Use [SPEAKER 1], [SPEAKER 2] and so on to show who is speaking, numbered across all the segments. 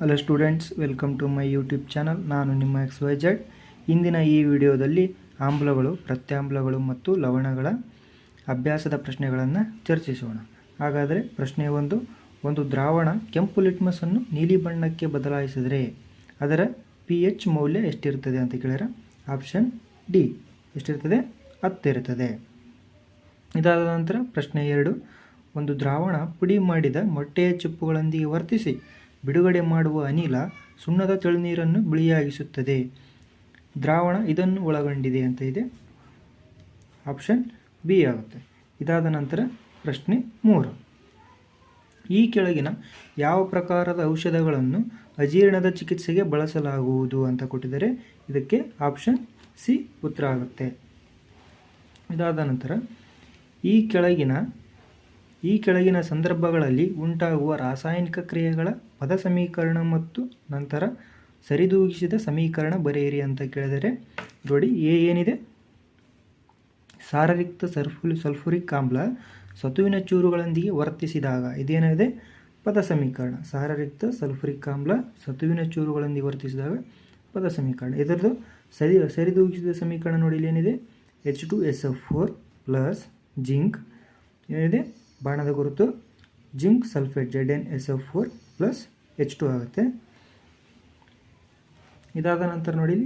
[SPEAKER 1] Hello students welcome to my YouTube channel ನಾನು ನಿಮ್ಮ X Y Z ಇಂದಿನ ಈ ವಿಡಿಯೋದಲ್ಲಿ ಆಮ್ಲಗಳು ಪ್ರತ್ಯಾಮ್ಲಗಳು ಮತ್ತು ಲವಣಗಳ ಅಭ್ಯಾಸದ ಪ್ರಶ್ನೆಗಳನ್ನು ಚರ್ಚಿಸೋಣ. ಹಾಗಾದರೆ ಪ್ರಶ್ನೆ ಒಂದು ಒಂದು ದ್ರಾವಣ ಕೆಂಪು ಲಿಟ್ಮಸನ್ನು ನೀಲಿ ಬಣ್ಣಕ್ಕೆ ಬದಲಾಯಿಸಿದರೆ ಅದರ ಪಿ ಎಚ್ ಮೌಲ್ಯ ಎಷ್ಟಿರ್ತದೆ ಅಂತ ಕೇಳಿದ್ರೆ? ಆಪ್ಷನ್ ಡಿ ಎಷ್ಟಿರ್ತದೆ ಹತ್ತಿರುತ್ತದೆ. ಇದಾದ ನಂತರ ಪ್ರಶ್ನೆ ಎರಡು, ಒಂದು ದ್ರಾವಣ ಪುಡಿ ಮಾಡಿದ ಮೊಟ್ಟೆಯ ಚಿಪ್ಪುಗಳೊಂದಿಗೆ ವರ್ತಿಸಿ ಬಿಡುಗಡೆ ಮಾಡುವ ಅನಿಲ ಸುಣ್ಣದ ತಳಿನೀರನ್ನು ಬಿಳಿಯಾಗಿಸುತ್ತದೆ. ದ್ರಾವಣ ಇದನ್ನು ಒಳಗೊಂಡಿದೆ ಅಂತ ಇದೆ. ಆಪ್ಷನ್ ಬಿ ಆಗುತ್ತೆ. ಇದಾದ ನಂತರ ಪ್ರಶ್ನೆ ಮೂರು. ಈ ಕೆಳಗಿನ ಯಾವ ಪ್ರಕಾರದ ಔಷಧಗಳನ್ನು ಅಜೀರ್ಣದ ಚಿಕಿತ್ಸೆಗೆ ಬಳಸಲಾಗುವುದು ಅಂತ ಕೊಟ್ಟಿದ್ದಾರೆ. ಇದಕ್ಕೆ ಆಪ್ಷನ್ ಸಿ ಉತ್ತರ ಆಗುತ್ತೆ. ಇದಾದ ನಂತರ ಈ ಕೆಳಗಿನ ಈ ಕೆಳಗಿನ ಸಂದರ್ಭಗಳಲ್ಲಿ ಉಂಟಾಗುವ ರಾಸಾಯನಿಕ ಕ್ರಿಯೆಗಳ ಪದ ಸಮೀಕರಣ ಮತ್ತು ನಂತರ ಸರಿದೂಗಿಸಿದ ಸಮೀಕರಣ ಬರೆಯಿರಿ ಅಂತ ಕೇಳಿದರೆ, ನೋಡಿ ಎ ಏನಿದೆ? ಸಾರರಿಕ್ತ ಸಲ್ಫು, ಸಲ್ಫುರಿಕ್ ಆಮ್ಲ ಸತುವಿನ ಚೂರುಗಳೊಂದಿಗೆ ವರ್ತಿಸಿದಾಗ ಇದೇನಿದೆ? ಪದ ಸಮೀಕರಣ. ಸಾರರಿಕ್ತ ಸಲ್ಫುರಿಕ್ ಆಮ್ಲ ಸತುವಿನ ಚೂರುಗಳೊಂದಿಗೆ ವರ್ತಿಸಿದಾಗ ಪದ ಸಮೀಕರಣ. ಇದರದ್ದು ಸರಿ, ಸರಿದೂಗಿಸಿದ ಸಮೀಕರಣ ನೋಡಿ ಇಲ್ಲಿ ಏನಿದೆ? H two S F four plus zinc ಏನಿದೆ? ಬಾಣದ ಗುರುತು zinc sulphate Z N S F four plus H two ಆಗುತ್ತೆ. ಇದಾದ ನಂತರ ನೋಡಿ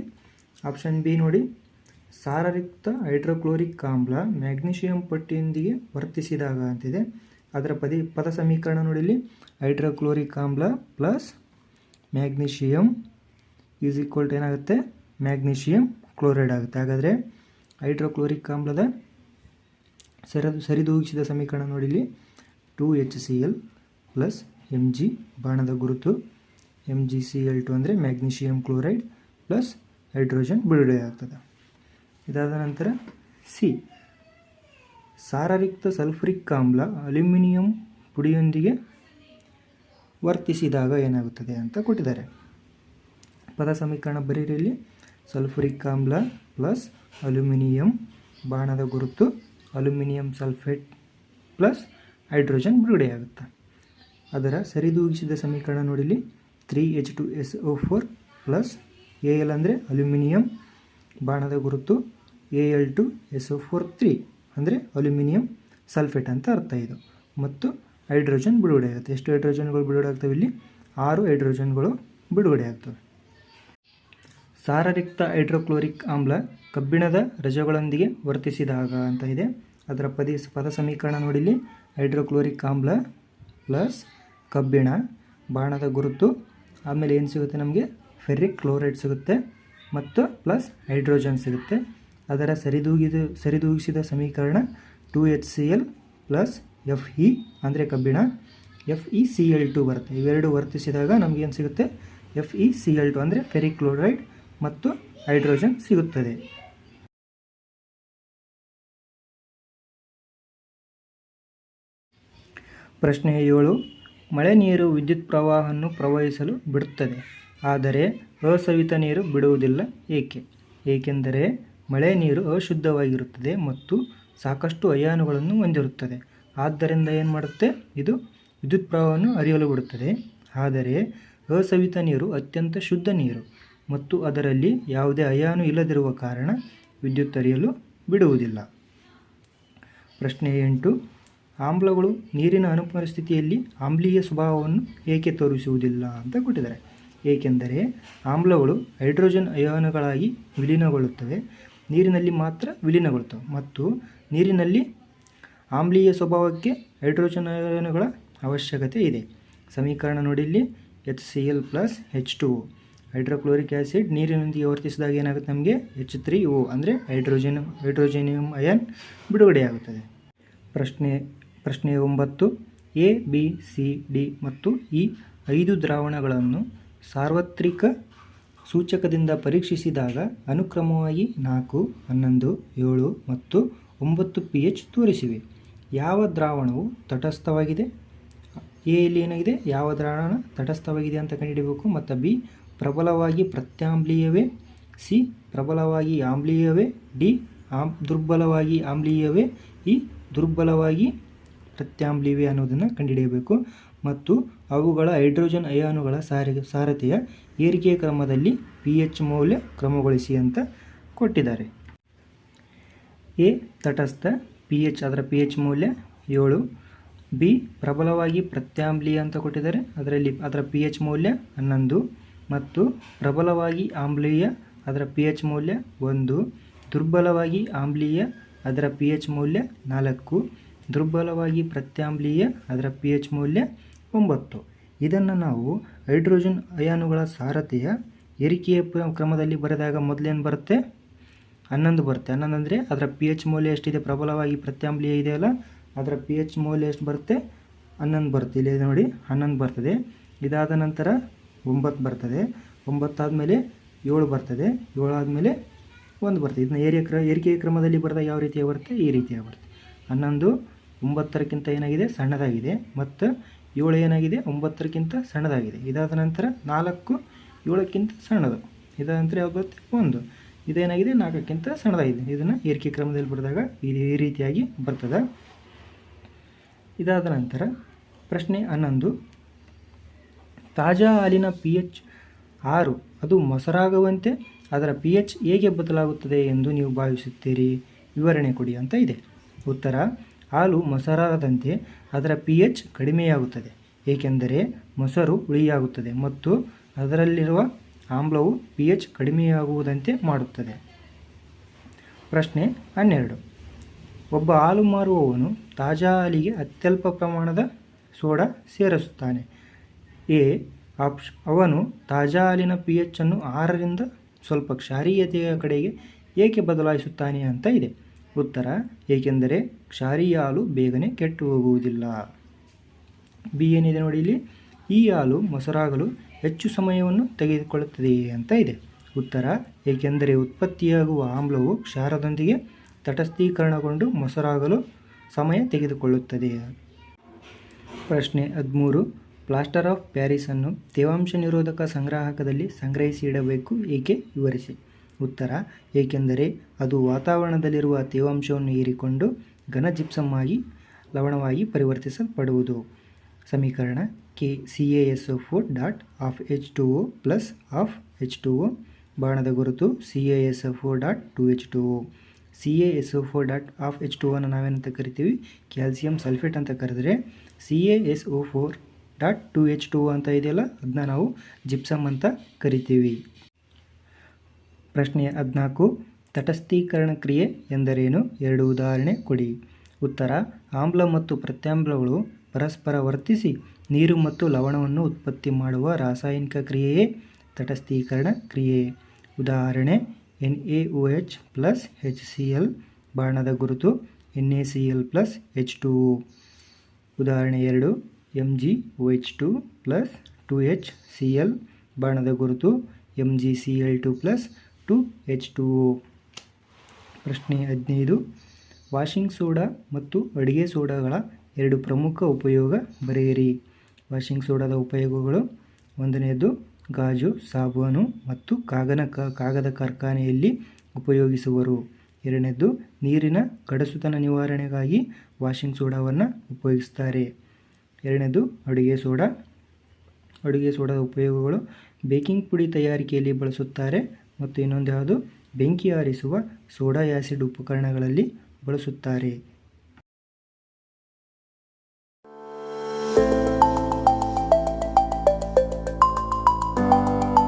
[SPEAKER 1] ಆಪ್ಷನ್ ಬಿ ನೋಡಿ, ಸಾರರಿಕ್ತ ಹೈಡ್ರೋಕ್ಲೋರಿಕ್ ಆಮ್ಲ ಮ್ಯಾಗ್ನೀಷಿಯಂ ಪಟ್ಟಿಯೊಂದಿಗೆ ವರ್ತಿಸಿದಾಗ ಅಂತಿದೆ. ಅದರ ಪದಿ, ಪದ ಸಮೀಕರಣ ನೋಡಿಲಿ, ಹೈಡ್ರೋಕ್ಲೋರಿಕ್ ಆಮ್ಲ plus magnesium is equal to ಏನಾಗುತ್ತೆ? ಮ್ಯಾಗ್ನೀಷಿಯಂ ಕ್ಲೋರೈಡ್ ಆಗುತ್ತೆ. ಹಾಗಾದರೆ ಹೈಡ್ರೋಕ್ಲೋರಿಕ್ ಆಮ್ಲದ ಸರಿದು ಸರಿದೂಗಿಸಿದ ಸಮೀಕರಣ ನೋಡಿ ಇಲ್ಲಿ two H C L plus M G ಬಾಣದ ಗುರುತು. M G C L two ಅಂದರೆ ಮ್ಯಾಗ್ನೀಷಿಯಂ ಕ್ಲೋರೈಡ್ ಪ್ಲಸ್ ಹೈಡ್ರೋಜನ್ ಬಿಡುಗಡೆ ಆಗ್ತದೆ. ಇದಾದ ನಂತರ ಸಿ ಸಾರರಿಕ್ತ ಸಲ್ಫರಿಕ್ ಆಮ್ಲ ಅಲ್ಯೂಮಿನಿಯಂ ಪುಡಿಯೊಂದಿಗೆ ವರ್ತಿಸಿದಾಗ ಏನಾಗುತ್ತದೆ ಅಂತ ಕೊಟ್ಟಿದ್ದಾರೆ. ಪದ ಸಮೀಕರಣ ಬರೀರಿ ಇಲ್ಲಿ. ಸಲ್ಫುರಿಕ್ ಆಮ್ಲ ಪ್ಲಸ್ ಅಲ್ಯೂಮಿನಿಯಂ ಬಾಣದ ಗುರುತು. ಅಲ್ಯೂಮಿನಿಯಂ ಸಲ್ಫೇಟ್ ಪ್ಲಸ್ ಹೈಡ್ರೋಜನ್ ಬಿಡುಗಡೆಯಾಗುತ್ತೆ. ಅದರ ಸರಿದೂಗಿಸಿದ ಸಮೀಕರಣ ನೋಡಿಲಿ three H two S O four plus A L ಅಂದರೆ ಅಲ್ಯೂಮಿನಿಯಂ, ಬಾಣದ ಗುರುತು A L two S O four three ಅಂದರೆ ಅಲ್ಯೂಮಿನಿಯಂ ಸಲ್ಫೇಟ್ ಅಂತ ಅರ್ಥ ಇದು. ಮತ್ತು ಹೈಡ್ರೋಜನ್ ಬಿಡುಗಡೆ ಆಗುತ್ತೆ ಎಷ್ಟು ಹೈಡ್ರೋಜನ್ಗಳು ಬಿಡುಗಡೆ ಆಗ್ತವೆ ಇಲ್ಲಿ? ಆರು ಹೈಡ್ರೋಜನ್ಗಳು ಬಿಡುಗಡೆ ಆಗ್ತವೆ. ಸಾರರಿಕ್ತ ಹೈಡ್ರೋಕ್ಲೋರಿಕ್ ಆಮ್ಲ ಕಬ್ಬಿಣದ ರಜಗಳೊಂದಿಗೆ ವರ್ತಿಸಿದಾಗ ಅಂತ ಇದೆ. ಅದರ ಪದ ಪದ ಸಮೀಕರಣ ನೋಡಿಲಿ ಹೈಡ್ರೋಕ್ಲೋರಿಕ್ ಆಮ್ಲ ಪ್ಲಸ್ ಕಬ್ಬಿಣ, ಬಾಣದ ಗುರುತು, ಆಮೇಲೆ ಏನು ಸಿಗುತ್ತೆ ನಮಗೆ? ಫೆರ್ರಿಕ್ ಕ್ಲೋರೈಡ್ ಸಿಗುತ್ತೆ ಮತ್ತು ಪ್ಲಸ್ ಹೈಡ್ರೋಜನ್ ಸಿಗುತ್ತೆ. ಅದರ ಸರಿದೂಗಿದ, ಸರಿದೂಗಿಸಿದ ಸಮೀಕರಣ two H C L plus F E ಅಂದರೆ ಕಬ್ಬಿಣ. F E C L two ಬರುತ್ತೆ. ಇವೆರಡು ವರ್ತಿಸಿದಾಗ ನಮಗೇನು ಸಿಗುತ್ತೆ? F E C L two ಅಂದರೆ ಫೆರಿಕ್ ಕ್ಲೋರೈಡ್ ಮತ್ತು ಹೈಡ್ರೋಜನ್ ಸಿಗುತ್ತದೆ. ಪ್ರಶ್ನೆ ಏಳು, ಮಳೆ ನೀರು ವಿದ್ಯುತ್ ಪ್ರವಾಹವನ್ನು ಪ್ರವಹಿಸಲು ಬಿಡುತ್ತದೆ, ಆದರೆ ಅಸವಿತ ನೀರು ಬಿಡುವುದಿಲ್ಲ ಏಕೆ? ಏಕೆಂದರೆ ಮಳೆ ನೀರು ಅಶುದ್ಧವಾಗಿರುತ್ತದೆ ಮತ್ತು ಸಾಕಷ್ಟು ಅಯಾನುಗಳನ್ನು ಹೊಂದಿರುತ್ತದೆ. ಆದ್ದರಿಂದ ಏನು ಮಾಡುತ್ತೆ? ಇದು ವಿದ್ಯುತ್ ಪ್ರವಾಹವನ್ನು ಹರಿಯಲು ಬಿಡುತ್ತದೆ, ಆದರೆ ಅಸವಿತ ನೀರು ಅತ್ಯಂತ ಶುದ್ಧ ನೀರು. ಮತ್ತು ಅದರಲ್ಲಿ ಯಾವುದೇ ಅಯಾನು ಇಲ್ಲದಿರುವ ಕಾರಣ ವಿದ್ಯುತ್ ಹರಿಯಲು ಬಿಡುವುದಿಲ್ಲ. ಪ್ರಶ್ನೆ ಎಂಟು, ಆಮ್ಲಗಳು ನೀರಿನ ಅನುಪಸ್ಥಿತಿಯಲ್ಲಿ ಆಮ್ಲೀಯ ಸ್ವಭಾವವನ್ನು ಏಕೆ ತೋರಿಸುವುದಿಲ್ಲ ಅಂತ ಕೊಟ್ಟಿದ್ದಾರೆ. ಏಕೆಂದರೆ ಆಮ್ಲಗಳು ಹೈಡ್ರೋಜನ್ ಅಯಾನುಗಳಾಗಿ ವಿಲೀನಗೊಳ್ಳುತ್ತವೆ, ನೀರಿನಲ್ಲಿ ಮಾತ್ರ ವಿಲೀನಗೊಳ್ಳುತ್ತವೆ ಮತ್ತು ನೀರಿನಲ್ಲಿ ಆಮ್ಲೀಯ ಸ್ವಭಾವಕ್ಕೆ ಹೈಡ್ರೋಜನ್ ಅಯಾನುಗಳ ಅವಶ್ಯಕತೆ ಇದೆ. ಸಮೀಕರಣ ನೋಡಿಲ್ಲಿ H C L plus H two hydrochloric acid ನೀರಿನೊಂದಿಗೆ ವರ್ತಿಸಿದಾಗ ಏನಾಗುತ್ತೆ ನಮಗೆ? ಎಚ್ ತ್ರೀ ಓ, ಅಂದರೆ ಹೈಡ್ರೋಜನ್, ಹೈಡ್ರೋಜನಿಯಂ ಅಯನ್ ಬಿಡುಗಡೆಯಾಗುತ್ತದೆ. ಪ್ರಶ್ನೆ ಪ್ರಶ್ನೆ ಒಂಬತ್ತು. ಎ ಬಿ ಸಿ ಡಿ ಮತ್ತು ಈ ಐದು ದ್ರಾವಣಗಳನ್ನು ಸಾರ್ವತ್ರಿಕ ಸೂಚಕದಿಂದ ಪರೀಕ್ಷಿಸಿದಾಗ ಅನುಕ್ರಮವಾಗಿ ನಾಲ್ಕು, ಹನ್ನೊಂದು, ಏಳು ಮತ್ತು ಒಂಬತ್ತು ಪಿ ಎಚ್ ತೋರಿಸಿವೆ. ಯಾವ ದ್ರಾವಣವು ತಟಸ್ಥವಾಗಿದೆ? ಎ ಇಲ್ಲಿ ಏನಾಗಿದೆ? ಯಾವ ದ್ರಾವಣ ತಟಸ್ಥವಾಗಿದೆ ಅಂತ ಕಂಡುಹಿಡಬೇಕು ಮತ್ತು ಬಿ, ಪ್ರಬಲವಾಗಿ ಪ್ರತ್ಯಾಮ್ಲೀಯವೇ? ಸಿ, ಪ್ರಬಲವಾಗಿ ಆಮ್ಲೀಯವೇ? D, am, ದುರ್ಬಲವಾಗಿ ಆಮ್ಲೀಯವೇ? ಈ ದುರ್ಬಲವಾಗಿ ಪ್ರತ್ಯಾಮ್ಲೀಯವೆ ಅನ್ನೋದನ್ನು ಕಂಡುಹಿಡಿಯಬೇಕು. ಮತ್ತು ಅವುಗಳ ಹೈಡ್ರೋಜನ್ ಅಯಾನುಗಳ ಸಾರಿಗೆ ಸಾರತೆಯ ಏರಿಕೆಯ ಕ್ರಮದಲ್ಲಿ ಪಿ ಎಚ್ ಮೌಲ್ಯ ಕ್ರಮಗೊಳಿಸಿ ಅಂತ ಕೊಟ್ಟಿದ್ದಾರೆ. ಎ, ತಟಸ್ಥ, ಪಿ ಎಚ್, ಅದರ ಪಿ ಎಚ್ ಮೌಲ್ಯ ಏಳು. ಬಿ, ಪ್ರಬಲವಾಗಿ ಪ್ರತ್ಯಾಮ್ಲೀಯ ಅಂತ ಕೊಟ್ಟಿದ್ದಾರೆ. ಅದರಲ್ಲಿ ಅದರ ಪಿ ಎಚ್ ಮೌಲ್ಯ ಹನ್ನೊಂದು ಮತ್ತು ಪ್ರಬಲವಾಗಿ ಆಮ್ಲೀಯ ಅದರ ಪಿ ಎಚ್ ಮೌಲ್ಯ ಒಂದು, ದುರ್ಬಲವಾಗಿ ಆಮ್ಲೀಯ ಅದರ ಪಿ ಎಚ್ ಮೌಲ್ಯ ನಾಲ್ಕು, ದುರ್ಬಲವಾಗಿ ಪ್ರತ್ಯಾಮ್ಲೀಯ ಅದರ ಪಿ ಎಚ್ ಮೌಲ್ಯ ಒಂಬತ್ತು. ಇದನ್ನು ನಾವು ಹೈಡ್ರೋಜನ್ ಅಯಾನುಗಳ ಸಾರತೆಯ ಏರಿಕೆಯ ಕ್ರಮದಲ್ಲಿ ಬರೆದಾಗ ಮೊದಲೇನು ಬರುತ್ತೆ? ಹನ್ನೊಂದು ಬರುತ್ತೆ. ಹನ್ನೊಂದು ಅಂದರೆ ಅದರ ಪಿ ಎಚ್ ಮೌಲ್ಯ ಎಷ್ಟಿದೆ? ಪ್ರಬಲವಾಗಿ ಪ್ರತ್ಯಾಮ್ಲೀಯ ಇದೆಯಲ್ಲ? ಅದರ ಪಿ ಎಚ್ ಮೌಲ್ಯ ಎಷ್ಟು ಬರುತ್ತೆ? ಹನ್ನೊಂದು ಬರುತ್ತೆ. ಇಲ್ಲಿ ನೋಡಿ, ಹನ್ನೊಂದು ಬರ್ತದೆ. ಇದಾದ ನಂತರ ಒಂಬತ್ತು ಬರ್ತದೆ. ಒಂಬತ್ತಾದಮೇಲೆ ಏಳು ಬರ್ತದೆ. ಏಳು ಆದಮೇಲೆ ಒಂದು ಬರ್ತದೆ. ಇದನ್ನ ಏರಿಯ ಕ್ರ, ಏರಿಕೆಯ ಕ್ರಮದಲ್ಲಿ ಬರೆದಾಗ ಯಾವ ರೀತಿಯಾಗಿ ಬರುತ್ತೆ? ಈ ರೀತಿಯಾಗಿ ಬರುತ್ತೆ. ಹನ್ನೊಂದು, ಒಂಬತ್ತರಕ್ಕಿಂತ ಏನಾಗಿದೆ? ಸಣ್ಣದಾಗಿದೆ. ಮತ್ತು ಏಳು ಏನಾಗಿದೆ? ಒಂಬತ್ತರಕ್ಕಿಂತ ಸಣ್ಣದಾಗಿದೆ. ಇದಾದ ನಂತರ ನಾಲ್ಕು, ಏಳಕ್ಕಿಂತ ಸಣ್ಣದು. ಇದಾದ ನಂತರ ಯಾವ್ದು ಬರುತ್ತೆ? ಒಂದು. ಇದೇನಾಗಿದೆ? ನಾಲ್ಕಕ್ಕಿಂತ ಸಣ್ಣದಾಗಿದೆ. ಇದನ್ನು ಏರಿಕೆ ಕ್ರಮದಲ್ಲಿ ಬರೆದಾಗ ಈ ರೀತಿಯಾಗಿ ಬರ್ತದೆ. ಇದಾದ ನಂತರ ಪ್ರಶ್ನೆ ಹನ್ನೊಂದು. ತಾಜಾ ಹಾಲಿನ ಪಿ ಎಚ್ ಆರು. ಅದು ಮೊಸರಾಗುವಂತೆ ಅದರ ಪಿ ಎಚ್ ಹೇಗೆ ಬದಲಾಗುತ್ತದೆ ಎಂದು ನೀವು ಭಾವಿಸುತ್ತೀರಿ? ವಿವರಣೆ ಕೊಡಿ ಅಂತ ಇದೆ. ಉತ್ತರ, ಹಾಲು ಮೊಸರಾದಂತೆ ಅದರ ಪಿ ಎಚ್ ಕಡಿಮೆಯಾಗುತ್ತದೆ. ಏಕೆಂದರೆ ಮೊಸರು ಹುಳಿಯಾಗುತ್ತದೆ ಮತ್ತು ಅದರಲ್ಲಿರುವ ಆಮ್ಲವು ಪಿ ಎಚ್ ಕಡಿಮೆಯಾಗುವುದಂತೆ ಮಾಡುತ್ತದೆ. ಪ್ರಶ್ನೆ ಹನ್ನೆರಡು. ಒಬ್ಬ ಹಾಲು ಮಾರುವವನು ತಾಜಾ ಹಾಲಿಗೆ ಅತ್ಯಲ್ಪ ಪ್ರಮಾಣದ ಸೋಡಾ ಸೇರಿಸುತ್ತಾನೆ. ಎ, ಆಪ್ಷ, ಅವನು ತಾಜಾ ಹಾಲಿನ ಪಿ ಅನ್ನು ಆರರಿಂದ ಸ್ವಲ್ಪ ಕ್ಷಾರೀಯತೆಯ ಕಡೆಗೆ ಏಕೆ ಬದಲಾಯಿಸುತ್ತಾನೆ ಅಂತ ಇದೆ. ಉತ್ತರ, ಏಕೆಂದರೆ ಕ್ಷಾರೀಯ ಹಾಲು ಬೇಗನೆ ಕೆಟ್ಟು ಹೋಗುವುದಿಲ್ಲ. ಬಿ ಏನಿದೆ ನೋಡಿ ಇಲ್ಲಿ? ಈ ಹಾಲು ಮೊಸರಾಗಲು ಹೆಚ್ಚು ಸಮಯವನ್ನು ತೆಗೆದುಕೊಳ್ಳುತ್ತದೆಯೇ ಅಂತ ಇದೆ. ಉತ್ತರ, ಏಕೆಂದರೆ ಉತ್ಪತ್ತಿಯಾಗುವ ಆಮ್ಲವು ಕ್ಷಾರದೊಂದಿಗೆ ತಟಸ್ಥೀಕರಣಗೊಂಡು ಮೊಸರಾಗಲು ಸಮಯ ತೆಗೆದುಕೊಳ್ಳುತ್ತದೆ. ಪ್ರಶ್ನೆ ಹದಿಮೂರು. ಪ್ಲಾಸ್ಟರ್ ಆಫ್ ಪ್ಯಾರಿಸನ್ನು ತೇವಾಂಶ ನಿರೋಧಕ ಸಂಗ್ರಾಹಕದಲ್ಲಿ ಸಂಗ್ರಹಿಸಿ ಇಡಬೇಕು, ಏಕೆ? ವಿವರಿಸಿ. ಉತ್ತರ, ಏಕೆಂದರೆ ಅದು ವಾತಾವರಣದಲ್ಲಿರುವ ತೇವಾಂಶವನ್ನು ಹೀರಿಕೊಂಡು ಘನ ಜಿಪ್ಸಮ್ ಆಗಿ ಲವಣವಾಗಿ ಪರಿವರ್ತಿಸಲ್ಪಡುವುದು. ಸಮೀಕರಣ K C A S O four dot half H two O plus half H two O ಬಾಣದ ಗುರುತು C A S O four dot two H two O. C A S O four dot half H two ಓನ ನಾವೇನಂತ ಕರಿತೀವಿ calcium sulphate ಅಂತ ಕರೆದ್ರೆ C A S O four dot two H two ಅಂತ ಇದೆಯಲ್ಲ ಅದನ್ನ ನಾವು ಜಿಪ್ಸಮ್ ಅಂತ ಕರಿತೀವಿ. ಪ್ರಶ್ನೆ ಹದಿನಾಲ್ಕು, ತಟಸ್ಥೀಕರಣ ಕ್ರಿಯೆ ಎಂದರೇನು? ಎರಡು ಉದಾಹರಣೆ ಕೊಡಿ. ಉತ್ತರ, ಆಮ್ಲ ಮತ್ತು ಪ್ರತ್ಯಾಮ್ಲಗಳು ಪರಸ್ಪರ ವರ್ತಿಸಿ ನೀರು ಮತ್ತು ಲವಣವನ್ನು ಉತ್ಪತ್ತಿ ಮಾಡುವ ರಾಸಾಯನಿಕ ಕ್ರಿಯೆಯೇ ತಟಸ್ಥೀಕರಣ ಕ್ರಿಯೆ. ಉದಾಹರಣೆ N A O H plus H C L ಬಾಣದ ಗುರುತು N A C L plus H two ಉದಾಹರಣೆ ಎರಡು M G O H two plus two H C L ಬಾಣದ ಗುರುತು M G C L two plus two H two ಪ್ರಶ್ನೆ ಹದಿನೈದು washing soda ಮತ್ತು ಅಡುಗೆ ಸೋಡಾಗಳ ಎರಡು ಪ್ರಮುಖ ಉಪಯೋಗ ಬರೆಯಿರಿ. ವಾಷಿಂಗ್ ಸೋಡಾದ ಉಪಯೋಗಗಳು, ಒಂದನೆಯದು ಗಾಜು, ಸಾಬೂನು ಮತ್ತು ಕಾಗನ ಕಾಗದ ಕಾರ್ಖಾನೆಯಲ್ಲಿ ಉಪಯೋಗಿಸುವರು. ಎರಡನೇದು, ನೀರಿನ ಕಡಸುತನ ನಿವಾರಣೆಗಾಗಿ ವಾಷಿಂಗ್ ಸೋಡಾವನ್ನು ಉಪಯೋಗಿಸ್ತಾರೆ. ಎರಡನೇದು, ಅಡುಗೆ ಸೋಡಾ. ಅಡುಗೆ ಸೋಡಾದ ಉಪಯೋಗಗಳು ಬೇಕಿಂಗ್ ಪುಡಿ ತಯಾರಿಕೆಯಲ್ಲಿ ಬಳಸುತ್ತಾರೆ ಮತ್ತು ಇನ್ನೊಂದು ಯಾವುದು, ಬೆಂಕಿ ಆರಿಸುವ ಸೋಡಾ ಆ್ಯಸಿಡ್ ಉಪಕರಣಗಳಲ್ಲಿ ಬಳಸುತ್ತಾರೆ.